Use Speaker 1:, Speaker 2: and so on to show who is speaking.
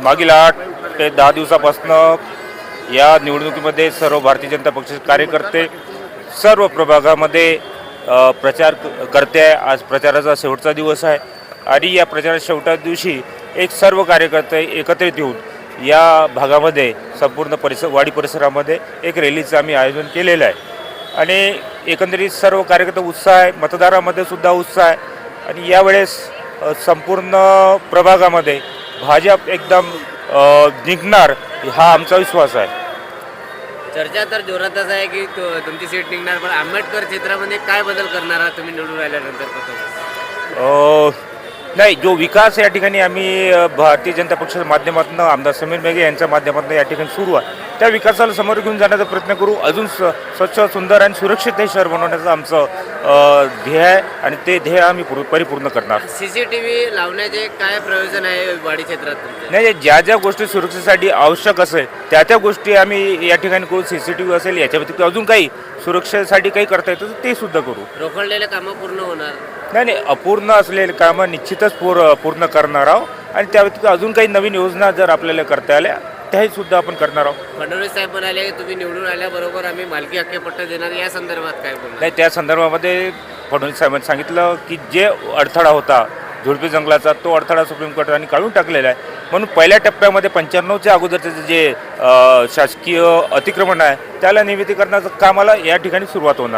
Speaker 1: मागील आठ ते दहा दिवसापासनं या निवडणुकीमध्ये सर्व भारतीय जनता पक्षाचे कार्यकर्ते सर्व प्रभागामध्ये प्रचार क- करते आहे. आज प्रचाराचा शेवटचा दिवस आहे. आणि या प्रचाराच्या शेवटच्या दिवशी एक सर्व कार्यकर्ते एकत्रित येऊन या भागामध्ये संपूर्ण परिसर वाडी परिसरामध्ये एक रॅलीचं आम्ही आयोजन केलेलं आहे. आणि एकंदरीत सर्व कार्यकर्ते उत्साह आहे. मतदारामध्ये सुद्धा उत्साह आहे. आणि यावेळेस संपूर्ण प्रभागामध्ये भाजप एकदम जिंकणार हा आमचा विश्वास आहे.
Speaker 2: चर्चा तर जोरातच आहे की तुमची सीट निघणार पण आंबेडकर क्षेत्रामध्ये काय बदल करणार आहात तुम्ही निवडून राहिल्यानंतर कसं
Speaker 1: अ, नाही जो विकास या ठिकाणी आम्ही भारतीय जनता पक्षाच्या माध्यमातून आमदार समीर मेघे यांच्या माध्यमातून या ठिकाणी सुरू आहे. त्या विकासाला समोर घेऊन जाण्याचा प्रयत्न करू. अजून स्वच्छ सुंदर आणि सुरक्षित हे शहर बनवण्याचं आमचं ध्येय आहे आणि ते ध्येय आम्ही पूर्ण परिपूर्ण करणार.
Speaker 2: सीसीटीव्ही लावण्याचे काय प्रयोजन आहे वाडी क्षेत्रात तुमच्या
Speaker 1: नाही ज्या ज्या गोष्टी सुरक्षेसाठी आवश्यक असेल त्या त्या गोष्टी आम्ही या ठिकाणी करू सी सी टी व्ही असेल याच्या व्यतिरिक्त अजून काही सुरक्षेसाठी काही करता येतं तर ते सुद्धा करू.
Speaker 2: रोखडलेले कामं पूर्ण होणार?
Speaker 1: नाही नाही अपूर्ण असलेले कामं निश्चितच पूर पूर्ण करणार आहोत. आणि त्या व्यतिरिक्त अजून काही नवीन योजना जर आपल्याला करता आल्या त्याही सुद्धा आपण करणार आहोत.
Speaker 2: फडणवीस साहेब म्हणाले की तुम्ही निवडून आल्याबरोबर आम्ही मालकी हक्क पट्टा देणार. या संदर्भात काय बोलणार?
Speaker 1: नाही त्या संदर्भामध्ये फडणवीस साहेबांनी सांगितलं की जे अडथळा होता झुडपी जंगलाचा तो अडथळा सुप्रीम कोर्टाने काढून टाकलेला आहे. म्हणून पहिल्या टप्प्यामध्ये पंच्याण्णवच्या अगोदरचं जे अ, शासकीय अतिक्रमण आहे त्याला निमितीकरणाचं कामाला या ठिकाणी सुरुवात होणार आहे.